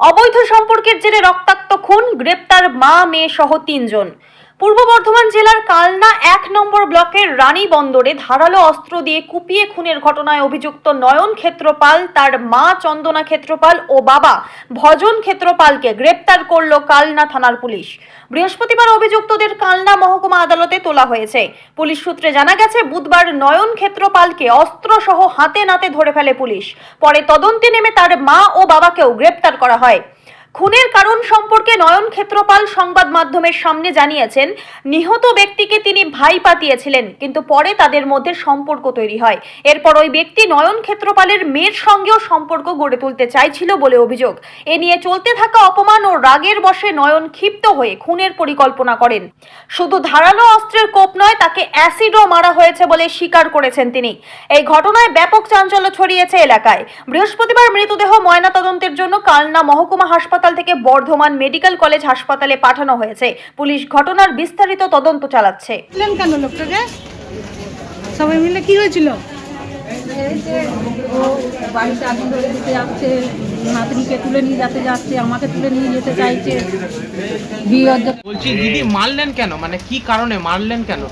অবৈধ সম্পর্কের জেরে রক্তাক্ত খুন গ্রেপ্তার মা মেয়ে সহ তিনজন। পূর্ব বর্ধমান জেলার কালনা এক নম্বর ব্লকের রানী বন্দরে ধারালো অস্ত্র দিয়ে কুপিয়ে খুনের ঘটনায় অভিযুক্ত নয়ন ক্ষেত্রপাল, তার মা চন্দনা ক্ষেত্রপাল ও বাবা ভজন ক্ষেত্রপালকে গ্রেপ্তার করল কালনা থানার পুলিশ। বৃহস্পতিবার অভিযুক্তদের কালনা মহকুমা আদালতে তোলা হয়েছে। পুলিশ সূত্রে জানা গেছে, বুধবার নয়ন ক্ষেত্রপালকে অস্ত্র সহ হাতে নাতে ধরে ফেলে পুলিশ। পরে তদন্তে নেমে তার মা ও বাবাকেও গ্রেপ্তার করা হয়। খুনের কারণ সম্পর্কে নয়ন ক্ষেত্রপাল সংবাদ মাধ্যমের সামনে জানিয়েছেন, নিহত ব্যক্তিকে তিনি ভাই পাতিয়েছিলেন, কিন্তু পরে তাদের মধ্যে সম্পর্ক তৈরি হয়। এরপর ওই ব্যক্তি নয়ন ক্ষেত্রপালের মেয়ের সঙ্গেও সম্পর্ক গড়ে তুলতে চাইছিল বলে অভিযোগ। এ নিয়ে চলতে থাকা অপমান ও রাগের বশে নয়ন ক্ষিপ্ত হয়ে খুনের পরিকল্পনা করেন। শুধু ধারালো অস্ত্রের কোপ নয়, তাকে অ্যাসিডও মারা হয়েছে বলে স্বীকার করেছেন তিনি। এই ঘটনায় ব্যাপক চাঞ্চল্য ছড়িয়েছে এলাকায়। বৃহস্পতিবার মৃতদেহ ময়নাতদন্তের জন্য কালনা মহকুমা হাসপাতাল থেকে বর্ধমান মেডিকেল কলেজ হাসপাতালে পাঠানো হয়েছে। পুলিশ ঘটনার বিস্তারিত তদন্ত চালাচ্ছে। কেন লোকটাকে? সবাই মিলে কি হয়েছিল? ও বাড়িতে আগুন ধরে দিতে যাচ্ছে নাতনিকে তুলে নিয়ে যেতে যাচ্ছে আমাকে তুলে নিয়ে যেতে চাইছে। বলছি দিদি মারলেন কেন? মানে কি কারণে মারলেন কেন?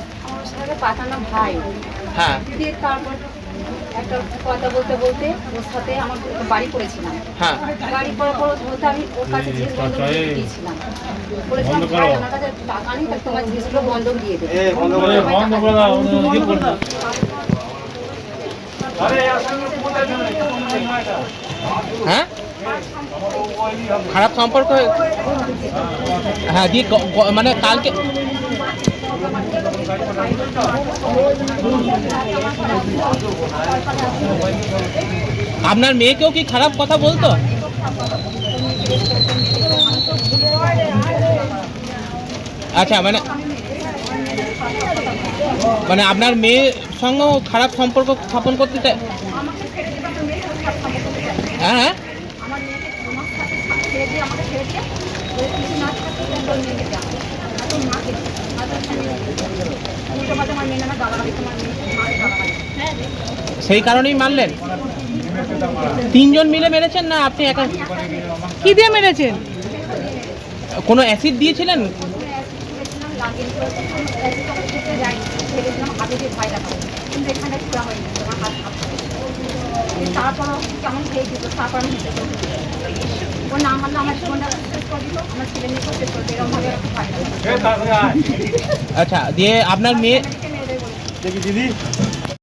পাঠানো ভাই। হ্যাঁ। তারপর একটা কথা বলতে বলতে ওর সাথে আমার একটা বাড়ি করেছিলাম। হ্যাঁ। বাড়ি করার পর বলতে আমি ওর কাছে জিনিস দিয়েছিলাম বলেছিলাম ভাই আমার কাছে টাকা নেই তাহলে তোমার জিনিসগুলো বন্ধক দিয়ে দেবে। হ্যাঁ? খারাপ সম্পর্ক হ্যাঁ দিয়ে মানে কালকে আপনার মেয়েকেও কি খারাপ কথা বলতো? আচ্ছা মানে মানে আপনার মেয়ের সঙ্গেও খারাপ সম্পর্ক স্থাপন করতে চায় হ্যাঁ হ্যাঁ? সেই কারণেই মারলেন। তিনজন মিলে মেরেছেন না আপনি একা? কি দিয়ে মেরেছেন? কোনো অ্যাসিড দিয়েছিলেন? তারপরও কেমন খেয়ে দিত তারপর আমি ও না মানলে আমার জীবনটা শেষ করে দিত আমার ছেলে মেয়েকেও শেষ করে দিত এরকমভাবে একটু আচ্ছা দিয়ে আপনার মেয়ে দেখি বলে